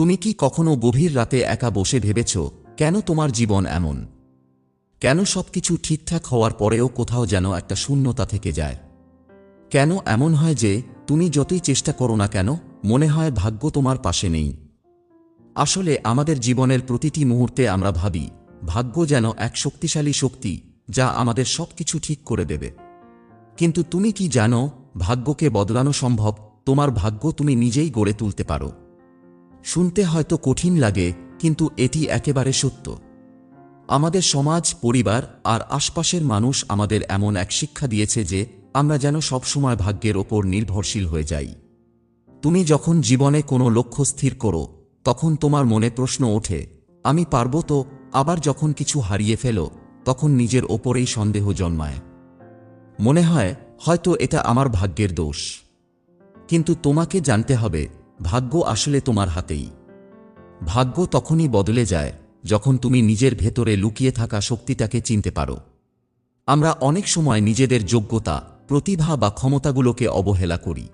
তুমি কি কখনো গভীর রাতে একা বসে ভেবেছ, কেন তোমার জীবন এমন? কেন সবকিছু ঠিকঠাক হওয়ার পরেও কোথাও যেন একটা শূন্যতা থেকে যায়? কেন এমন হয় যে, তুমি যতই চেষ্টা করো না কেন, মনে হয় ভাগ্য তোমার পাশে নেই? আসলে আমাদের জীবনের প্রতিটি মুহূর্তে আমরা ভাবি, ভাগ্য যেন এক শক্তিশালী শক্তি, যা আমাদের সবকিছু ঠিক করে দেবে। কিন্তু তুমি কি জানো, ভাগ্যকে বদলানো সম্ভব, তোমার ভাগ্য তুমি নিজেই গড়ে তুলতে পারো। শুনতে হয়তো কঠিন লাগে, কিন্তু এটি একেবারে সত্য। আমাদের সমাজ, পরিবার আর আশপাশের মানুষ আমাদের এমন এক শিক্ষা দিয়েছে যে আমরা যেন সবসময় ভাগ্যের ওপর নির্ভরশীল হয়ে যাই। তুমি যখন জীবনে কোনো লক্ষ্য স্থির করো, তখন তোমার মনে প্রশ্ন ওঠে, আমি পারব তো আবার যখন কিছু হারিয়ে ফেলো, তখন নিজের ওপরেই সন্দেহ জন্মায়। মনে হয়, হয়তো এটা আমার ভাগ্যের দোষ। কিন্তু তোমাকে জানতে হবে ভাগ্য আসলে তোমার হাতেই। ভাগ্য তখনই বদলে যায় যখন তুমি নিজের ভেতরে লুকিয়ে থাকা শক্তিটাকে চিনতে পারো। আমরা অনেক সময় নিজেদের যোগ্যতা, প্রতিভা বা ক্ষমতাগুলোকে অবহেলা করি।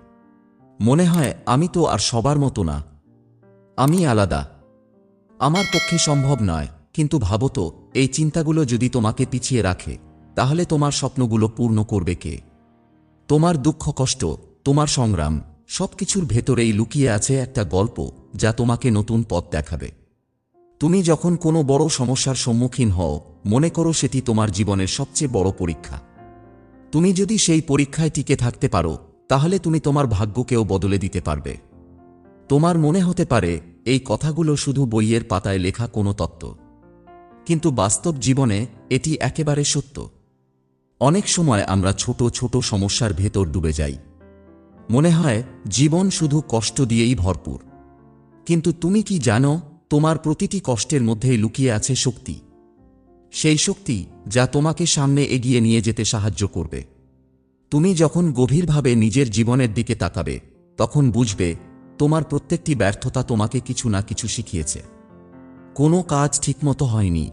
মনে হয়, আমি তো আর সবার মতো না। আমি আলাদা। আমার পক্ষে সম্ভব নয়, কিন্তু ভাবো তো, এই চিন্তাগুলো যদি তোমাকে পিছিয়ে রাখে, তাহলে তোমার স্বপ্নগুলো পূর্ণ করবে কে? তোমার দুঃখ কষ্ট, তোমার সংগ্রাম। সবকিছুর ভেতরেই লুকিয়ে আছে একটা গল্প যা তোমাকে নতুন পথ দেখাবে। তুমি যখন কোনো বড় সমস্যার সম্মুখীন হও, মনে করো সেটি তোমার জীবনের সবচেয়ে বড় পরীক্ষা। তুমি যদি সেই পরীক্ষায় টিকে থাকতে পারো, তাহলে তুমি তোমার ভাগ্যকেও বদলে দিতে পারবে। তোমার মনে হতে পারে, এই কথাগুলো শুধু বইয়ের পাতায় লেখা কোনো তত্ত্ব। কিন্তু বাস্তব জীবনে এটি একেবারে সত্য। অনেক সময় আমরা ছোট ছোট সমস্যার ভেতর ডুবে যাই। মনে হয়, জীবন শুধু কষ্ট দিয়েই ভরপুর। কিন্তু তুমি কি জানো, তোমার প্রতিটি কষ্টের মধ্যেই লুকিয়ে আছে শক্তি। সেই শক্তি যা তোমাকে সামনে এগিয়ে নিয়ে যেতে সাহায্য করবে। তুমি যখন গভীরভাবে নিজের জীবনের দিকে তাকাবে, তখন বুঝবে, তোমার প্রত্যেকটি ব্যর্থতা তোমাকে কিছু না কিছু শিখিয়েছে। কোনো কাজ ঠিকমতো হয়নি।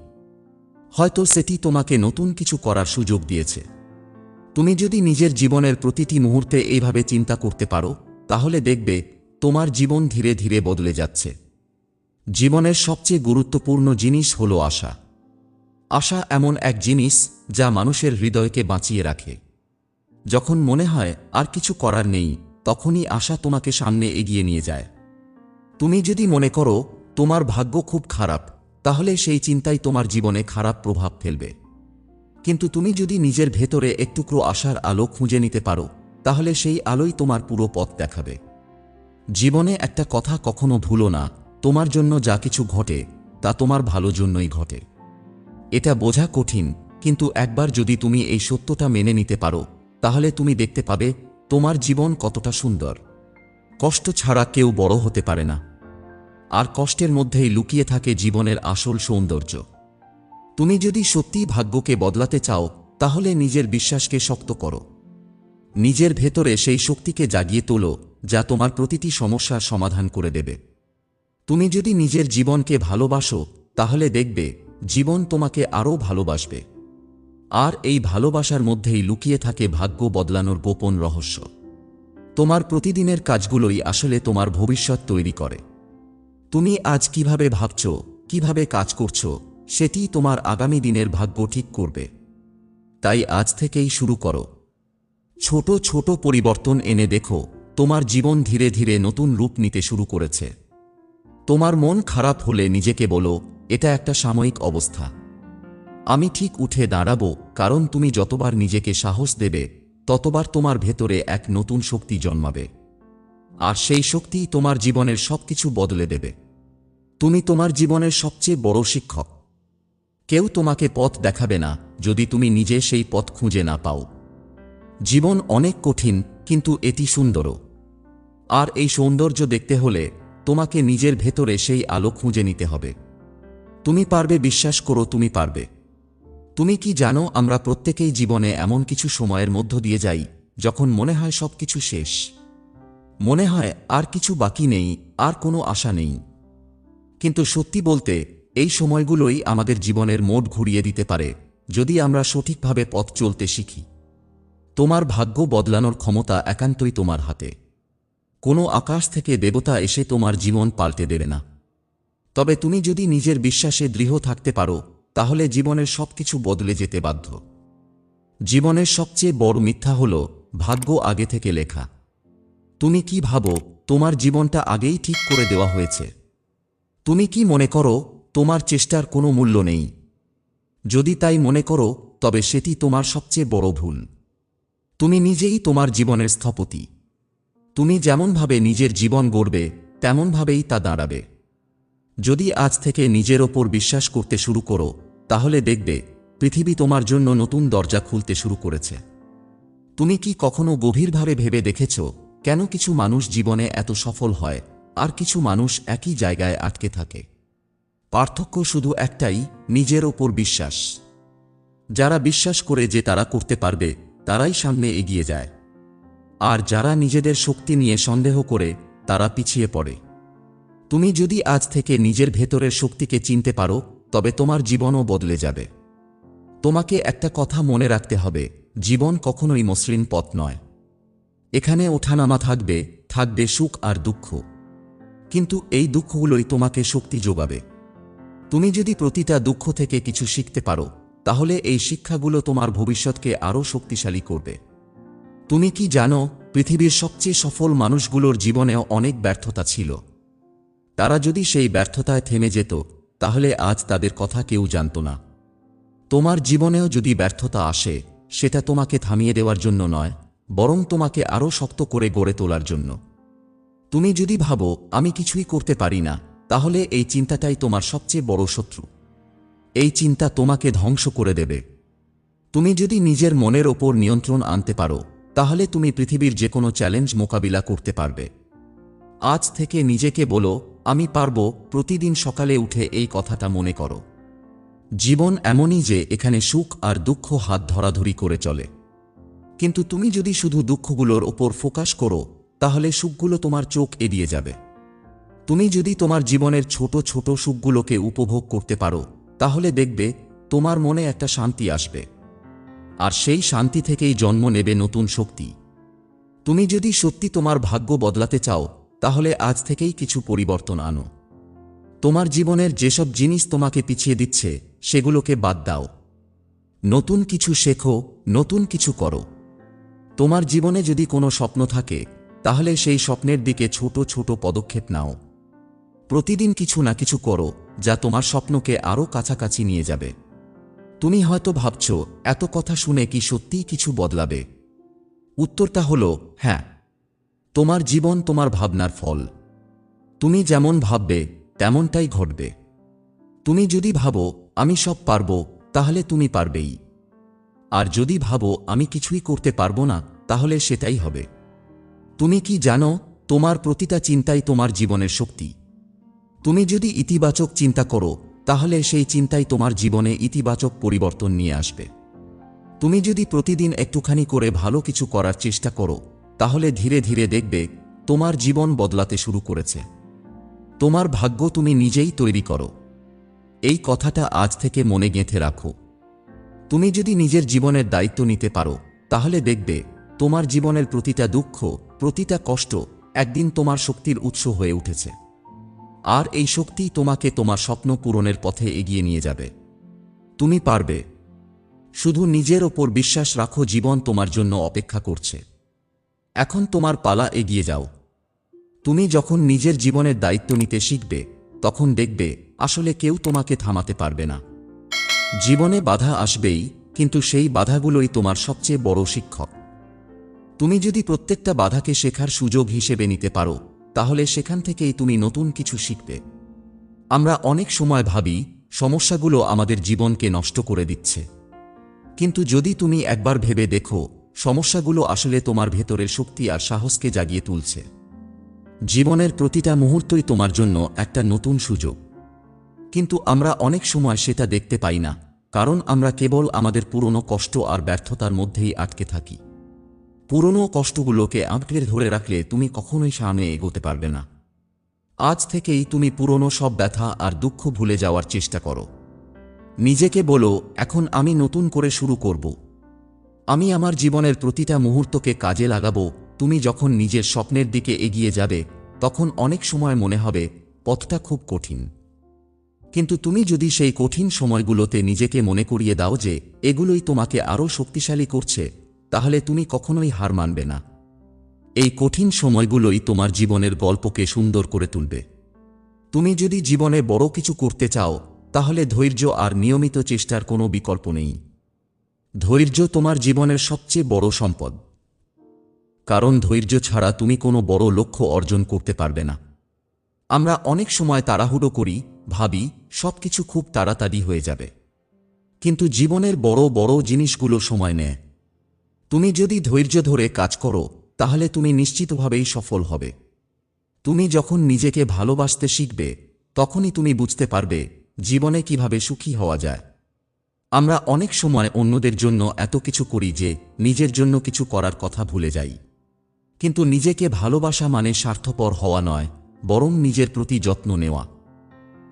হয়তো সেটি তোমাকে নতুন কিছু করার সুযোগ দিয়েছে। তুমি যদি নিজের জীবনের প্রতিটি মুহূর্তে এইভাবে চিন্তা করতে পারো, তাহলে দেখবে তোমার জীবন ধীরে ধীরে বদলে যাচ্ছে। জীবনের সবচেয়ে গুরুত্বপূর্ণ জিনিস হল আশা। আশা এমন এক জিনিস যা মানুষের হৃদয়কে বাঁচিয়ে রাখে। যখন মনে হয় আর কিছু করার নেই, তখনই আশা তোমাকে সামনে এগিয়ে নিয়ে যায়। তুমি যদি মনে করো তোমার ভাগ্য খুব খারাপ, তাহলে সেই চিন্তাই তোমার জীবনে খারাপ প্রভাব ফেলবে। কিন্তু তুমি যদি নিজের ভেতরে একটুকরো আশার আলো খুঁজে নিতে পারো, তাহলে সেই আলোই তোমার পুরো পথ দেখাবে। জীবনে একটা কথা কখনো ভুলো না, তোমার জন্য যা কিছু ঘটে, তা তোমার ভালো জন্যই ঘটে। এটা বোঝা কঠিন, কিন্তু একবার যদি তুমি এই সত্যটা মেনে নিতে পারো, তাহলে তুমি দেখতে পাবে তোমার জীবন কতটা সুন্দর। কষ্ট ছাড়া কেউ বড় হতে পারে না। আর কষ্টের মধ্যেই লুকিয়ে থাকে জীবনের আসল সৌন্দর্য। তুমি যদি সত্যিই ভাগ্যকে বদলাতে চাও, তাহলে নিজের বিশ্বাসকে শক্ত করো। নিজের ভেতরে সেই শক্তিকে জাগিয়ে তোলো, যা তোমার প্রতিটি সমস্যার সমাধান করে দেবে। তুমি যদি নিজের জীবনকে ভালোবাসো, তাহলে দেখবে, জীবন তোমাকে আরও ভালোবাসবে। আর এই ভালোবাসার মধ্যেই লুকিয়ে থাকে ভাগ্য বদলানোর গোপন রহস্য। তোমার প্রতিদিনের কাজগুলোই আসলে তোমার ভবিষ্যৎ তৈরি করে। তুমি আজ কীভাবে ভাবছ, কীভাবে কাজ করছ সেটি তোমার আগামী দিনের ভাগ্য ঠিক করবে। তাই আজ থেকেই শুরু করো। ছোট ছোট পরিবর্তন এনে দেখো, তোমার জীবন ধীরে ধীরে নতুন রূপ নিতে শুরু করেছে। তোমার মন খারাপ হলে নিজেকে বলো, এটা একটা সাময়িক অবস্থা। আমি ঠিক উঠে দাঁড়াবো, কারণ তুমি যতবার নিজেকে সাহস দেবে, ততবার তোমার ভেতরে এক নতুন শক্তি জন্মাবে। আর সেই শক্তি তোমার জীবনের সবকিছু বদলে দেবে। তুমি তোমার জীবনের সবচেয়ে বড় শিক্ষক। কেউ তোমাকে পথ দেখাবে না যদি তুমি নিজে সেই পথ খুঁজে না পাও। জীবন অনেক কঠিন, কিন্তু এটি সুন্দরও। আর এই সৌন্দর্য দেখতে হলে তোমাকে নিজের ভেতরে সেই আলো খুঁজে নিতে হবে। তুমি পারবে বিশ্বাস করো, তুমি পারবে। তুমি কি জানো আমরা প্রত্যেকেই জীবনে এমন কিছু সময়ের মধ্য দিয়ে যাই যখন মনে হয় সব কিছু শেষ? মনে হয় আর কিছু বাকি নেই, আর কোনো আশা নেই। কিন্তু সত্যি বলতে এই সময়গুলোই আমাদের জীবনের মোট ঘুরিয়ে দিতে পারে, যদি আমরা সঠিকভাবে পথ চলতে শিখি। তোমার ভাগ্য বদলানোর ক্ষমতা একান্তই তোমার হাতে। কোনো আকাশ থেকে দেবতা এসে তোমার জীবন পাল্টে দেবে না। তবে তুমি যদি নিজের বিশ্বাসে দৃঢ় থাকতে পারো, তাহলে জীবনের সবকিছু বদলে যেতে বাধ্য। জীবনের সবচেয়ে বড় মিথ্যা হল ভাগ্য আগে থেকে লেখা। তুমি কি ভাবো, তোমার জীবনটা আগেই ঠিক করে দেওয়া হয়েছে? তুমি কি মনে করো তোমার চেষ্টার কোনো মূল্য নেই। যদি তাই মনে করো, তবে সেটি তোমার সবচেয়ে বড় ভুল। তুমি নিজেই তোমার জীবনের স্থপতি। তুমি যেমনভাবে নিজের জীবন গড়বে, তেমনভাবেই তা দাঁড়াবে। যদি আজ থেকে নিজের ওপর বিশ্বাস করতে শুরু করো, তাহলে দেখবে, পৃথিবী তোমার জন্য নতুন দরজা খুলতে শুরু করেছে। তুমি কি কখনো গভীরভাবে ভেবে দেখেছ, কেন কিছু মানুষ জীবনে এত সফল হয়, আর কিছু মানুষ একই জায়গায় আটকে থাকে? পার্থক্য শুধু একটাই, নিজের ওপর বিশ্বাস। যারা বিশ্বাস করে যে তারা করতে পারবে, তারাই সামনে এগিয়ে যায়। আর যারা নিজেদের শক্তি নিয়ে সন্দেহ করে, তারা পিছিয়ে পড়ে। তুমি যদি আজ থেকে নিজের ভেতরের শক্তিকে চিনতে পারো, তবে তোমার জীবনও বদলে যাবে। তোমাকে একটা কথা মনে রাখতে হবে, জীবন কখনোই মসৃণ পথ নয়। এখানে ওঠানামা থাকবে থাকবে সুখ আর দুঃখ। কিন্তু এই দুঃখগুলোই তোমাকে শক্তি যোগাবে। তুমি যদি প্রতিটা দুঃখ থেকে কিছু শিখতে পারো, তাহলে এই শিক্ষাগুলো তোমার ভবিষ্যৎকে আরও শক্তিশালী করবে। তুমি কি জানো, পৃথিবীর সবচেয়ে সফল মানুষগুলোর জীবনেও অনেক ব্যর্থতা ছিল। তারা যদি সেই ব্যর্থতায় থেমে যেত, তাহলে আজ তাদের কথা কেউ জানত না। তোমার জীবনেও যদি ব্যর্থতা আসে, সেটা তোমাকে থামিয়ে দেওয়ার জন্য নয়, বরং তোমাকে আরও শক্ত করে গড়ে তোলার জন্য। তুমি যদি ভাবো, আমি কিছুই করতে পারি না তাহলে এই চিন্তাটাই তোমার সবচেয়ে বড় শত্রু। এই চিন্তা তোমাকে ধ্বংস করে দেবে। তুমি যদি নিজের মনের ওপর নিয়ন্ত্রণ আনতে পারো, তাহলে তুমি পৃথিবীর যে কোনো চ্যালেঞ্জ মোকাবিলা করতে পারবে। আজ থেকে নিজেকে বলো, আমি পারব প্রতিদিন সকালে উঠে এই কথাটা মনে করো। জীবন এমনই যে এখানে সুখ আর দুঃখ হাত ধরাধরি করে চলে। কিন্তু তুমি যদি শুধু দুঃখগুলোর ওপর ফোকাস করো, তাহলে সুখগুলো তোমার চোখ এড়িয়ে যাবে। তুমি যদি তোমার জীবনের ছোট ছোট সুখগুলোকে উপভোগ করতে পারো, তাহলে দেখবে তোমার মনে একটা শান্তি আসবে। আর সেই শান্তি থেকেই জন্ম নেবে নতুন শক্তি। তুমি যদি সত্যি তোমার ভাগ্য বদলাতে চাও, তাহলে আজ থেকেই কিছু পরিবর্তন আনো। তোমার জীবনের যেসব জিনিস তোমাকে পিছিয়ে দিচ্ছে, সেগুলোকে বাদ দাও। নতুন কিছু শেখো, নতুন কিছু করো। তোমার জীবনে যদি কোনো স্বপ্ন থাকে, তাহলে সেই স্বপ্নের দিকে ছোট ছোট পদক্ষেপ নাও। প্রতিদিন কিছু না কিছু করো, যা তোমার স্বপ্নকে আরও কাছাকাছি নিয়ে যাবে। তুমি হয়তো ভাবছ, এত কথা শুনে কি সত্যিই কিছু বদলাবে? উত্তরটা হল হ্যাঁ। তোমার জীবন তোমার ভাবনার ফল। তুমি যেমন ভাববে, তেমনটাই ঘটবে। তুমি যদি ভাবো, আমি সব পারব, তাহলে তুমি পারবেই। আর যদি ভাবো, আমি কিছুই করতে পারব না, তাহলে সেটাই হবে। তুমি কি জানো, তোমার প্রতিটা চিন্তাই তোমার জীবনের শক্তি। তুমি যদি ইতিবাচক চিন্তা করো, তাহলে সেই চিন্তাই তোমার জীবনে ইতিবাচক পরিবর্তন নিয়ে আসবে। তুমি যদি প্রতিদিন একটুখানি করে ভালো কিছু করার চেষ্টা করো, তাহলে ধীরে ধীরে দেখবে তোমার জীবন বদলাতে শুরু করেছে। তোমার ভাগ্য তুমি নিজেই তৈরি করো। এই কথাটা আজ থেকে মনে গেঁথে রাখো। তুমি যদি নিজের জীবনের দায়িত্ব নিতে পারো, তাহলে দেখবে তোমার জীবনের প্রতিটা দুঃখ, প্রতিটা কষ্ট একদিন তোমার শক্তির উৎস হয়ে উঠেছে। আর এই শক্তি তোমাকে তোমার স্বপ্ন পূরণের পথে এগিয়ে নিয়ে যাবে। তুমি পারবে। শুধু নিজের ওপর বিশ্বাস রাখো জীবন তোমার জন্য অপেক্ষা করছে। এখন তোমার পালা এগিয়ে যাও। তুমি যখন নিজের জীবনের দায়িত্ব নিতে শিখবে, তখন দেখবে আসলে কেউ তোমাকে থামাতে পারবে না। জীবনে বাধা আসবেই, কিন্তু সেই বাধাগুলোই তোমার সবচেয়ে বড় শিক্ষক। তুমি যদি প্রত্যেকটা বাধাকে শেখার সুযোগ হিসেবে নিতে পারো তাহলে সেখান থেকেই তুমি নতুন কিছু শিখবে। আমরা অনেক সময় ভাবি, সমস্যাগুলো আমাদের জীবনকে নষ্ট করে দিচ্ছে। কিন্তু যদি তুমি একবার ভেবে দেখো, সমস্যাগুলো আসলে তোমার ভেতরের শক্তি আর সাহসকে জাগিয়ে তুলছে। জীবনের প্রতিটা মুহূর্তই তোমার জন্য একটা নতুন সুযোগ। কিন্তু আমরা অনেক সময় সেটা দেখতে পাই না, কারণ আমরা কেবল আমাদের পুরনো কষ্ট আর ব্যর্থতার মধ্যেই আটকে থাকি। পুরনো কষ্টগুলোকে আঁকড়ে ধরে রাখলে তুমি কখনোই সামনে এগোতে পারবে না। আজ থেকেই তুমি পুরনো সব ব্যথা আর দুঃখ ভুলে যাওয়ার চেষ্টা করো। নিজেকে বলো, এখন আমি নতুন করে শুরু করব। আমি আমার জীবনের প্রতিটা মুহূর্তকে কাজে লাগাবো। তুমি যখন নিজের স্বপ্নের দিকে এগিয়ে যাবে, তখন অনেক সময় মনে হবে, পথটা খুব কঠিন। কিন্তু তুমি যদি সেই কঠিন সময়গুলোতে নিজেকে মনে করিয়ে দাও যে, এগুলোই তোমাকে আরও শক্তিশালী করছে তাহলে তুমি কখনোই হার মানবে না। এই কঠিন সময়গুলোই তোমার জীবনের গল্পকে সুন্দর করে তুলবে। তুমি যদি জীবনে বড় কিছু করতে চাও, তাহলে ধৈর্য আর নিয়মিত চেষ্টার কোনো বিকল্প নেই। ধৈর্য তোমার জীবনের সবচেয়ে বড় সম্পদ। কারণ ধৈর্য ছাড়া তুমি কোনো বড় লক্ষ্য অর্জন করতে পারবে না। আমরা অনেক সময় তাড়াহুড়ো করি, ভাবি, সবকিছু খুব তাড়াতাড়ি হয়ে যাবে। কিন্তু জীবনের বড় বড় জিনিসগুলো সময় নেয়। তুমি যদি ধৈর্য ধরে কাজ করো, তাহলে তুমি নিশ্চিতভাবেই সফল হবে। তুমি যখন নিজেকে ভালোবাসতে শিখবে, তখনই তুমি বুঝতে পারবে জীবনে কীভাবে সুখী হওয়া যায়। আমরা অনেক সময় অন্যদের জন্য এত কিছু করি যে নিজের জন্য কিছু করার কথা ভুলে যাই। কিন্তু নিজেকে ভালোবাসা মানে স্বার্থপর হওয়া নয়, বরং নিজের প্রতি যত্ন নেওয়া।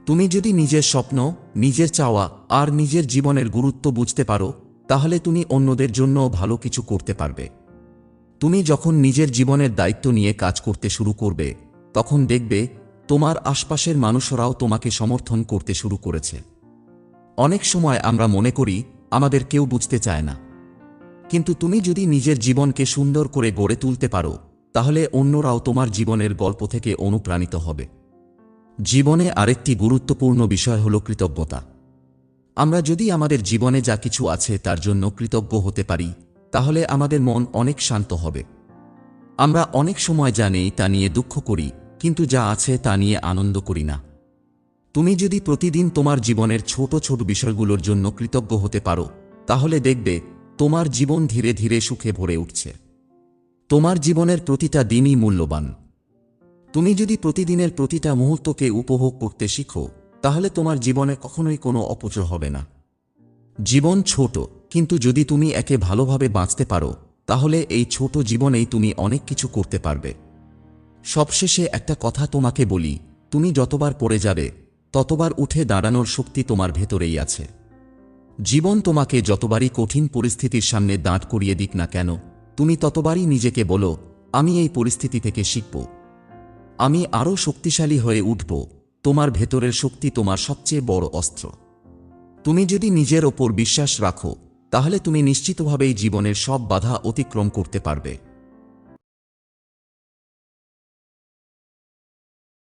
তুমি যদি নিজের স্বপ্ন, নিজের চাওয়া আর নিজের জীবনের গুরুত্ব বুঝতে পারো তাহলে তুমি অন্যদের জন্য ভালো কিছু করতে পারবে। তুমি যখন নিজের জীবনের দায়িত্ব নিয়ে কাজ করতে শুরু করবে, তখন দেখবে তোমার আশপাশের মানুষরাও তোমাকে সমর্থন করতে শুরু করেছে। অনেক সময় আমরা মনে করি, আমাদের কেউ বুঝতে চায় না। কিন্তু তুমি যদি নিজের জীবনকে সুন্দর করে গড়ে তুলতে পারো, তাহলে অন্যরাও তোমার জীবনের গল্প থেকে অনুপ্রাণিত হবে। জীবনে আরেকটি গুরুত্বপূর্ণ বিষয় হল কৃতজ্ঞতা। আমরা যদি আমাদের জীবনে যা কিছু আছে তার জন্য কৃতজ্ঞ হতে পারি, তাহলে আমাদের মন অনেক শান্ত হবে। আমরা অনেক সময় নেই তা নিয়ে দুঃখ করি, কিন্তু যা আছে তা নিয়ে আনন্দ করি না। তুমি যদি প্রতিদিন তোমার জীবনের ছোট ছোট বিষয়গুলোর জন্য কৃতজ্ঞ হতে পারো, তাহলে দেখবে তোমার জীবন ধীরে ধীরে সুখে ভরে উঠছে। তোমার জীবনের প্রতিটা দিনই মূল্যবান। তুমি যদি প্রতিদিনের প্রতিটা মুহূর্তকে উপভোগ করতে শিখো তাহলে তোমার জীবনে কখনোই কোনো অপচয় হবে না। জীবন ছোট, কিন্তু যদি তুমি একে ভালোভাবে বাঁচতে পারো, তাহলে এই ছোট জীবনেই তুমি অনেক কিছু করতে পারবে। সবশেষে একটা কথা তোমাকে বলি, তুমি যতবার পড়ে যাবে, ততবার উঠে দাঁড়ানোর শক্তি তোমার ভেতরেই আছে। জীবন তোমাকে যতবারই কঠিন পরিস্থিতির সামনে দাঁড় করিয়ে দিক না কেন, তুমি ততবারই নিজেকে বলো, আমি এই পরিস্থিতি থেকে শিখব। আমি আরও শক্তিশালী হয়ে উঠব। তোমার ভেতরের শক্তি তোমার সবচেয়ে বড় অস্ত্র। তুমি যদি নিজের ওপর বিশ্বাস রাখো, তাহলে তুমি নিশ্চিতভাবেই জীবনের সব বাধা অতিক্রম করতে পারবে।